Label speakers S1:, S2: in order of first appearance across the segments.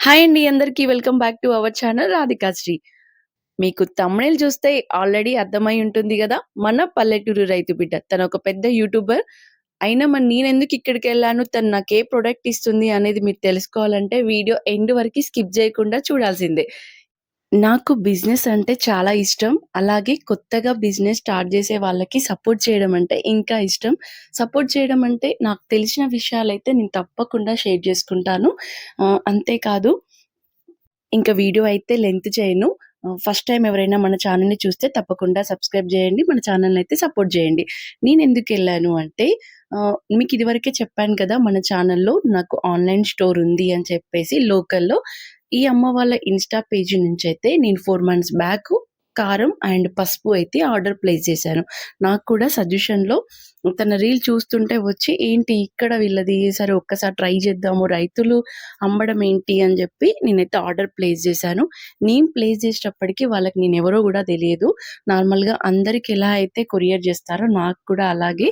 S1: Hi అండి అందరికీ welcome back to our channel Radhikashri. మీకు తమిళ చూస్తే ఆల్రెడీ అర్థమై ఉంటుంది కదా మన పల్లెటూరు రైతు బిడ్డ. తన ఒక పెద్ద యూట్యూబర్. అయినా మరి నేనెందుకు ఇక్కడికెళ్ళాను, తను నాకు ఏ ప్రొడక్ట్ ఇస్తుంది అనేది మీరు తెలుసుకోవాలంటే వీడియో ఎండ్ వరకు స్కిప్ చేయకుండా చూడాల్సిందే. నాకు బిజినెస్ అంటే చాలా ఇష్టం. అలాగే కొత్తగా బిజినెస్ స్టార్ట్ చేసే వాళ్ళకి సపోర్ట్ చేయడం అంటే ఇంకా ఇష్టం. సపోర్ట్ చేయడం అంటే నాకు తెలిసిన విషయాలైతే నేను తప్పకుండా షేర్ చేసుకుంటాను అంతేకాదు ఇంకా వీడియో అయితే లెంత్ చేయను. ఫస్ట్ టైం ఎవరైనా మన ఛానల్ని చూస్తే తప్పకుండా సబ్స్క్రైబ్ చేయండి మన ఛానల్ని అయితే సపోర్ట్ చేయండి నేను ఎందుకు వెళ్ళాను అంటే మీకు ఇదివరకే చెప్పాను కదా! మన ఛానల్లో నాకు ఆన్‌లైన్ స్టోర్ ఉంది అని చెప్పేసి లోకల్‌లో. ఈ అమ్మ వాళ్ళ ఇన్‌స్టా పేజీ నుంచి అయితే నేను ఫోర్ మంత్స్ బ్యాక్ కారం అండ్ పసుపు అయితే ఆర్డర్ ప్లేస్ చేశాను. నాకు కూడా సజెషన్‌లో తన రీల్ చూస్తుంటే వచ్చి ఏంటి ఇక్కడ వీళ్ళది సరే ఒక్కసారి ట్రై చేద్దాము. రైతులు అమ్మడం ఏంటి అని చెప్పి నేనైతే ఆర్డర్ ప్లేస్ చేశాను. నేను ప్లేస్ చేసేటప్పటికి వాళ్ళకి నేను ఎవరో కూడా తెలియదు. నార్మల్‌గా అందరికి ఎలా అయితే కొరియర్ చేస్తారో నాకు కూడా అలాగే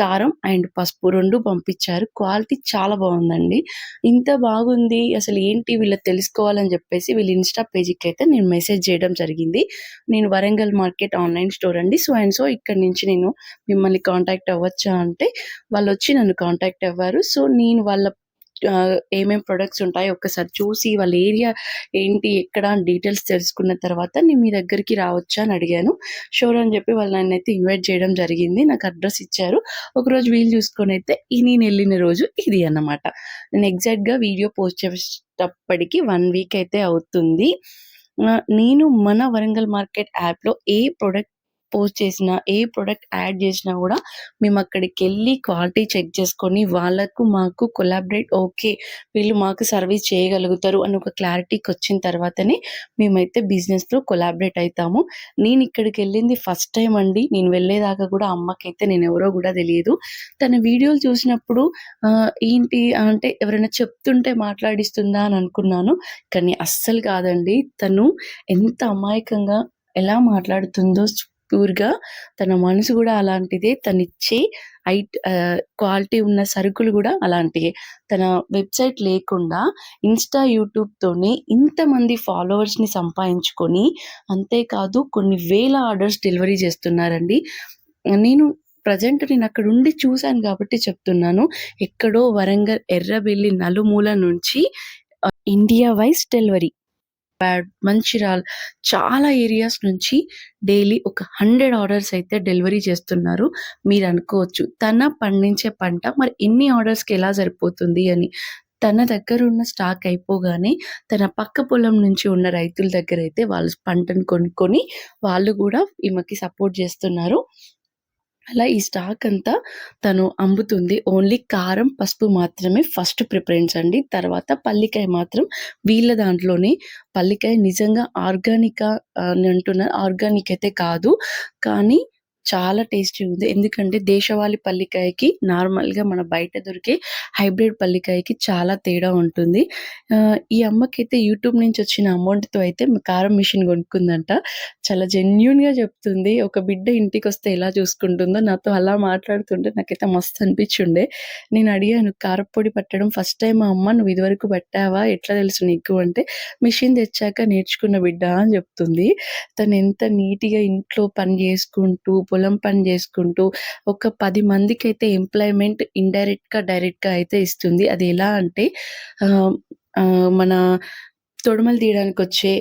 S1: కారం అండ్ పసుపు రెండు పంపించారు. క్వాలిటీ చాలా బాగుందండి ఇంత బాగుంది అసలు ఏంటి వీళ్ళు తెలుసుకోవాలని చెప్పేసి వీళ్ళ ఇన్‌స్టా పేజీకి అయితే నేను మెసేజ్ చేయడం జరిగింది. నేను వరంగల్ మార్కెట్ ఆన్‌లైన్ స్టోర్ అండి. సో అండ్ సో ఇక్కడ నుంచి నేను మిమ్మల్ని కాంటాక్ట్ అవ్వచ్చా అంటే వాళ్ళు వచ్చి నన్ను కాంటాక్ట్ అవ్వారు. సో నేను వాళ్ళ ఏమేమి ఏమేం ప్రొడక్ట్స్ ఉంటాయో ఒక్కసారి చూసి వాళ్ళ ఏరియా ఏంటి, ఎక్కడ అని డీటెయిల్స్ తెలుసుకున్న తర్వాత నేను మీ దగ్గరికి రావచ్చా అని అడిగాను. షూర్ అని చెప్పి వాళ్ళు నన్ను అయితే ఇన్వైట్ చేయడం జరిగింది. నాకు అడ్రస్ ఇచ్చారు. ఒకరోజు వీలు చూసుకొనైతే ఈ నేనెళ్ళిన రోజు ఇది అన్నమాట. నేను ఎగ్జాక్ట్‌గా వీడియో పోస్ట్ చేసేటప్పటికి వన్ వీక్ అయితే అవుతుంది. నేను మన వరంగల్ మార్కెట్ యాప్‌లో ఏ ప్రొడక్ట్ పోస్ట్ చేసినా, ఏ ప్రోడక్ట్ యాడ్ చేసినా కూడా మేము అక్కడికి వెళ్ళి క్వాలిటీ చెక్ చేసుకొని వాళ్ళకు మాకు కొలాబరేట్ ఓకే. వీళ్ళు మాకు సర్వీస్ చేయగలుగుతారు అని ఒక క్లారిటీకి వచ్చిన తర్వాతనే మేమైతే బిజినెస్‌లో కొలాబరేట్ ఇక్కడికి వెళ్ళింది ఫస్ట్ టైం అండి. నేను వెళ్ళేదాకా కూడా అమ్మకైతే నేను ఎవరో కూడా తెలియదు తన వీడియోలు చూసినప్పుడు ఏంటి అంటే ఎవరైనా చెప్తుంటే మాట్లాడిస్తుందా అని అనుకున్నాను. కానీ అస్సలు కాదండి. తను ఎంత అమాయకంగా ఎలా మాట్లాడుతుందో ప్యూర్‌గా తన మనసు కూడా అలాంటిదే. తనిచ్చే ఐట్ క్వాలిటీ ఉన్న సరుకులు కూడా అలాంటివే తన వెబ్‌సైట్ లేకుండా ఇన్‌స్టా, యూట్యూబ్‌తోనే ఇంతమంది ఫాలోవర్స్‌ని సంపాదించుకొని అంతేకాదు కొన్ని వేల ఆర్డర్స్ డెలివరీ చేస్తున్నారండి. నేను ప్రెజెంట్ ఉండి చూశాను కాబట్టి చెప్తున్నాను. ఎక్కడో వరంగల్, ఎర్రబెల్లి నలుమూల నుంచి ఇండియా వైస్ డెలివరీ. బ్యాడ్ మంచిర్యాల్ చాలా ఏరియాస్ నుంచి డైలీ ఒక 100 ఆర్డర్స్ అయితే డెలివరీ చేస్తున్నారు. మీరు అనుకోవచ్చు తన పండించే పంట మరి ఇన్ని ఆర్డర్స్‌కి ఎలా సరిపోతుంది అని. తన దగ్గర ఉన్న స్టాక్ అయిపోగానే తన పక్క పొలం నుంచి ఉన్న రైతుల దగ్గర అయితే వాళ్ళు పంటను కొనుక్కొని వాళ్ళు కూడా ఈమెకి సపోర్ట్ చేస్తున్నారు అలా ఈ స్టాక్ అంతా తను అమ్ముతుంది. ఓన్లీ కారం, పసుపు మాత్రమే ఫస్ట్ ప్రిఫరెన్స్ అండి. తర్వాత పల్లికాయ మాత్రం వీళ్ళ దాంట్లోనే పల్లికాయ నిజంగా ఆర్గానికా అని అంటున్నారు. ఆర్గానిక్ అయితే కాదు. కానీ చాలా టేస్టీ ఉంది. ఎందుకంటే దేశవాళి పల్లికాయకి నార్మల్‌గా మన బయట దొరికే హైబ్రిడ్ పల్లికాయకి చాలా తేడా ఉంటుంది. ఈ అమ్మకైతే యూట్యూబ్ నుంచి వచ్చిన అమౌంట్‌తో అయితే కారం మిషన్ కొనుక్కుందంట. చాలా జెన్యున్గా చెప్తుంది. ఒక బిడ్డ ఇంటికొస్తే ఎలా చూసుకుంటుందో నాతో అలా మాట్లాడుతుంటే నాకైతే మస్తు అనిపించుండే నేను అడిగాను కారపొడి పట్టడం ఫస్ట్ టైం మా అమ్మ? నువ్వు ఇదివరకు పట్టావా? ఎట్లా తెలుసు నీకు? అంటే మిషన్ తెచ్చాక నేర్చుకున్న బిడ్డ అని చెప్తుంది. తను ఎంత నీట్‌గా ఇంట్లో పని చేసుకుంటూ, పొలం పని చేసుకుంటూ ఒక పది మందికి అయితే ఎంప్లాయ్‌మెంట్ ఇండైరెక్ట్‌గా, డైరెక్ట్‌గా అయితే ఇస్తుంది. అది ఎలా అంటే మన తొడమలు తీయడానికి వచ్చే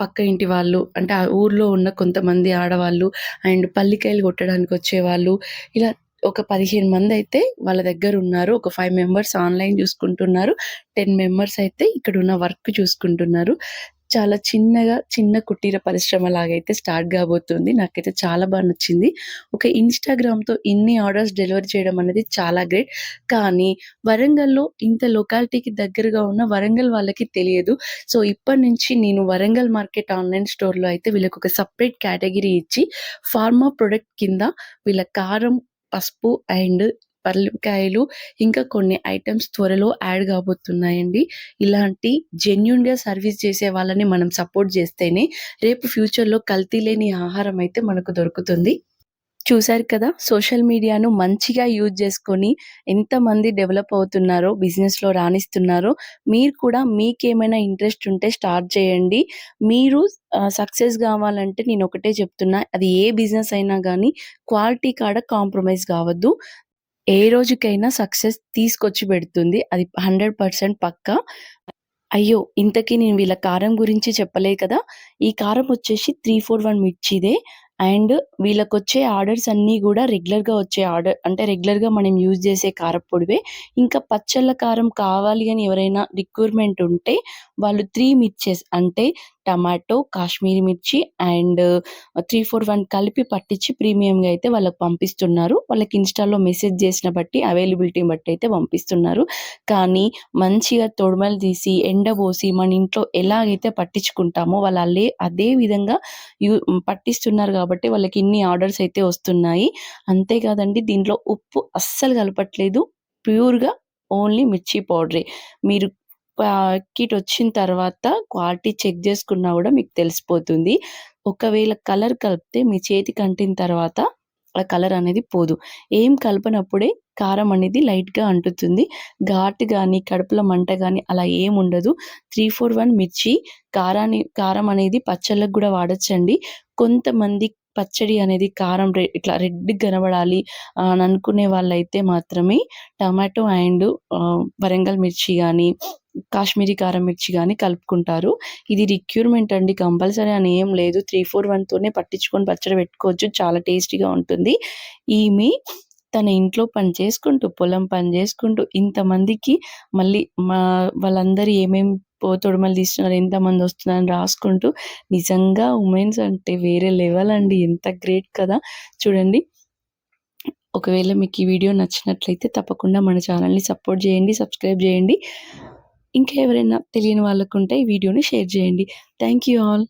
S1: పక్క ఇంటి వాళ్ళు అంటే ఆ ఊర్లో ఉన్న కొంతమంది ఆడవాళ్ళు అండ్ పల్లికాయలు కొట్టడానికి వచ్చేవాళ్ళు ఇలా ఒక పదిహేను మంది అయితే వాళ్ళ దగ్గర ఉన్నారు ఒక ఫైవ్ మెంబర్స్ ఆన్‌లైన్ చూసుకుంటున్నారు. 10 మెంబర్స్ అయితే ఇక్కడ ఉన్న వర్క్ చూసుకుంటున్నారు. చాలా చిన్నగా చిన్న కుటీర పరిశ్రమలాగా అయితే స్టార్ట్ కాబోతుంది. నాకైతే చాలా బాగా నచ్చింది. ఒక ఇన్‌స్టాగ్రామ్‌తో ఇన్ని ఆర్డర్స్ డెలివరీ చేయడం అనేది చాలా గ్రేట్. కానీ వరంగల్‌లో ఇంత లొకాలిటీకి దగ్గరగా ఉన్న వరంగల్ వాళ్ళకి తెలియదు. సో ఇప్పటినుంచి నేను వరంగల్ మార్కెట్ ఆన్‌లైన్ స్టోర్‌లో అయితే వీళ్ళకు ఒక సపరేట్ కేటగిరీ ఇచ్చి ఫార్మా ప్రొడక్ట్ కింద వీళ్ళ కారం, పసుపు అండ్ పల్లికాయలు ఇంకా కొన్ని ఐటమ్స్ త్వరలో యాడ్ కాబోతున్నాయండి. ఇలాంటి జెన్యున్గా సర్వీస్ చేసే వాళ్ళని మనం సపోర్ట్ చేస్తేనే రేపు ఫ్యూచర్‌లో కల్తీ లేని ఆహారం అయితే మనకు దొరుకుతుంది. చూశారు కదా! సోషల్ మీడియాను మంచిగా యూజ్ చేసుకొని ఎంతమంది డెవలప్ అవుతున్నారో, బిజినెస్‌లో రాణిస్తున్నారో, మీరు కూడా మీకేమైనా ఇంట్రెస్ట్ ఉంటే స్టార్ట్ చేయండి. మీరు సక్సెస్ కావాలంటే నేను ఒకటే చెప్తున్నా. అది ఏ బిజినెస్ అయినా కానీ క్వాలిటీ కాడ కాంప్రమైజ్ కావద్దు. ఏ రోజుకైనా సక్సెస్ తీసుకొచ్చి పెడుతుంది. అది 100% పక్కా. అయ్యో! ఇంతకీ నేను వీళ్ళ కారం గురించి చెప్పలేదు కదా! ఈ కారం వచ్చేసి 341 మిర్చిదే. అండ్ వీళ్ళకొచ్చే ఆర్డర్స్ అన్నీ కూడా రెగ్యులర్‌గా వచ్చే ఆర్డర్ అంటే రెగ్యులర్‌గా మనం యూజ్ చేసే కారపొడివే ఇంకా పచ్చళ్ళ కారం కావాలి అని ఎవరైనా రిక్వైర్మెంట్ ఉంటే వాళ్ళు త్రీ మిర్చెస్ అంటే టమాటో, కాశ్మీరీ మిర్చి అండ్ 341 కలిపి పట్టించి ప్రీమియంగా అయితే వాళ్ళకి పంపిస్తున్నారు. వాళ్ళకి ఇన్‌స్టాలో మెసేజ్ చేసిన బట్టి అవైలబిలిటీని బట్టి అయితే పంపిస్తున్నారు. కానీ మంచిగా తొడిమలు తీసి, ఎండబోసి మన ఇంట్లో ఎలాగైతే పట్టించుకుంటామో వాళ్ళు అల్లే అదే విధంగా యూ పట్టిస్తున్నారు కాబట్టి వాళ్ళకి ఇన్ని ఆర్డర్స్ అయితే వస్తున్నాయి. అంతేకాదండి దీంట్లో ఉప్పు అస్సలు కలపట్లేదు. ప్యూర్‌గా ఓన్లీ మిర్చి పౌడరే. మీరు ప్యాకెట్ వచ్చిన తర్వాత క్వాలిటీ చెక్ చేసుకున్నా కూడా మీకు తెలిసిపోతుంది. ఒకవేళ కలర్ కలిపితే మీ చేతికి అంటిన తర్వాత ఆ కలర్ అనేది పోదు. ఏం కలపనప్పుడే కారం అనేది లైట్‌గా అంటుతుంది. ఘాటు కానీ కడుపులో మంట కానీ అలా ఏముండదు. 341 మిర్చి కారాన్ని కారం అనేది పచ్చళ్ళకు కూడా వాడచ్చండి కొంతమంది పచ్చడి అనేది కారం రె ఇట్లా రెడ్ కనబడాలి అని అనుకునే వాళ్ళైతే మాత్రమే టమాటో అండ్ వరంగల్ మిర్చి కానీ కాశ్మీరీ కారం మిర్చి కానీ కలుపుకుంటారు. ఇది రిక్యూర్మెంట్ అండి. కంపల్సరీ అని ఏం లేదు. త్రీ ఫోర్ వన్తోనే పట్టించుకొని పచ్చడి పెట్టుకోవచ్చు. చాలా టేస్టీగా ఉంటుంది. ఈమె తన ఇంట్లో పని చేసుకుంటూ, పొలం పని చేసుకుంటూ ఇంతమందికి మళ్ళీ మా వాళ్ళందరూ ఏమేం పో తీస్తున్నారు, ఎంతమంది వస్తున్నారని రాసుకుంటూ నిజంగా ఉమెన్స్ అంటే వేరే లెవెల్ అండి. ఎంత గ్రేట్ కదా! చూడండి. ఒకవేళ మీకు ఈ వీడియో నచ్చినట్లయితే తప్పకుండా మన ఛానల్‌ని సపోర్ట్ చేయండి. సబ్స్క్రైబ్ చేయండి. ఇంకా ఎవరైనా తెలియని వాళ్ళకుంటే ఈ వీడియోని షేర్ చేయండి. Thank you all.